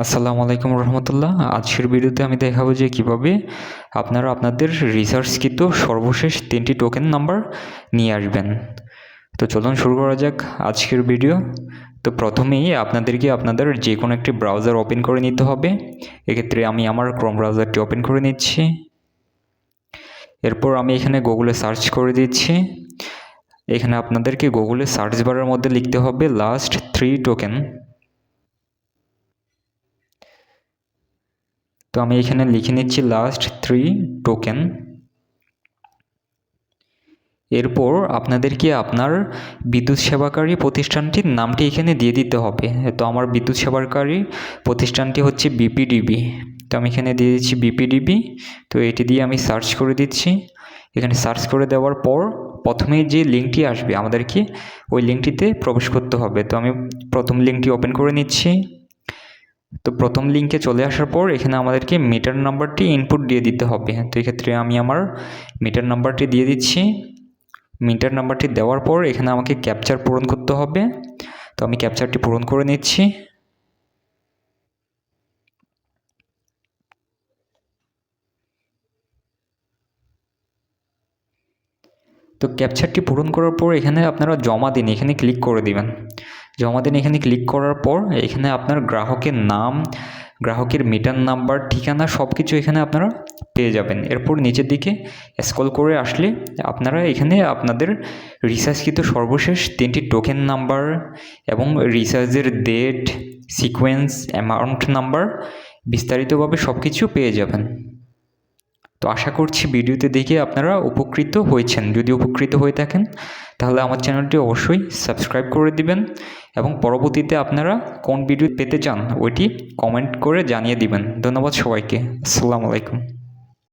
আসসালামু আলাইকুম রহমতুল্লাহ। আজকের ভিডিওতে আমি দেখাবো যে কীভাবে আপনারা আপনাদের রিসার্চকৃত সর্বশেষ তিনটি টোকেন নাম্বার নিয়ে আসবেন। তো চলুন শুরু করা যাক আজকের ভিডিও। তো প্রথমেই আপনাদেরকে আপনাদের যে কোনো একটি ব্রাউজার ওপেন করে নিতে হবে। এক্ষেত্রে আমি আমার ক্রোম ব্রাউজারটি ওপেন করে নিচ্ছি। এরপর আমি এখানে গুগলে সার্চ করে দিচ্ছি। এখানে আপনাদেরকে গুগলে সার্চ বারের মধ্যে লিখতে হবে লাস্ট থ্রি টোকেন তো আমি এখানে লিখে নিচ্ছি লাস্ট থ্রি টোকেন এরপর আপনাদেরকে আপনার বিদ্যুৎ সেবাকারী প্রতিষ্ঠানটির নামটি এখানে দিয়ে দিতে হবে। তো আমার বিদ্যুৎ সেবাকারী প্রতিষ্ঠানটি হচ্ছে বিপিডিবি তো আমি এখানে দিয়ে দিচ্ছি বিপিডিবি তো এটি দিয়ে আমি সার্চ করে দিচ্ছি। এখানে সার্চ করে দেওয়ার পর প্রথমে যে লিঙ্কটি আসবে, আমাদেরকে ওই লিঙ্কটিতে প্রবেশ করতে হবে। তো আমি প্রথম লিঙ্কটি ওপেন করে নিচ্ছি। তো প্রথম লিঙ্কে চলে আসার পর এখানে আমাদেরকে মিটার নাম্বারটি ইনপুট দিয়ে দিতে হবে। তো এক্ষেত্রে আমি আমার মিটার নাম্বারটি দিয়ে দিচ্ছি। মিটার নাম্বারটি দেওয়ার পর এখানে আমাকে ক্যাপচার পূরণ করতে হবে। তো আমি ক্যাপচারটি পূরণ করে নিচ্ছি। তো ক্যাপচারটি পূরণ করার পর এখানে আপনারা জমা দিন, এখানে ক্লিক করে দিবেন। জমা দিন এখানে ক্লিক করার পর এখানে আপনার গ্রাহকের নাম, গ্রাহকের মিটার নাম্বার ঠিকানা সব কিছু এখানে আপনারা পেয়ে যাবেন। এরপর নিচের দিকে স্কল করে আসলে আপনারা এখানে আপনাদের রিসার্চকৃত সর্বশেষ তিনটি টোকেন নাম্বার এবং রিসার্চের ডেট সিকোয়েন্স অ্যামাউন্ট নাম্বার বিস্তারিতভাবে সব কিছু পেয়ে যাবেন। তো আশা করছি ভিডিওতে দেখে আপনারা উপকৃত হয়েছেন। যদি উপকৃত হয়ে থাকেন তাহলে আমার চ্যানেলটি অবশ্যই সাবস্ক্রাইব করে দিবেন এবং পরবর্তীতে আপনারা কোন ভিডিও পেতে চান, ওইটি কমেন্ট করে জানিয়ে দিবেন। ধন্যবাদ সবাইকে। আসসালামু আলাইকুম।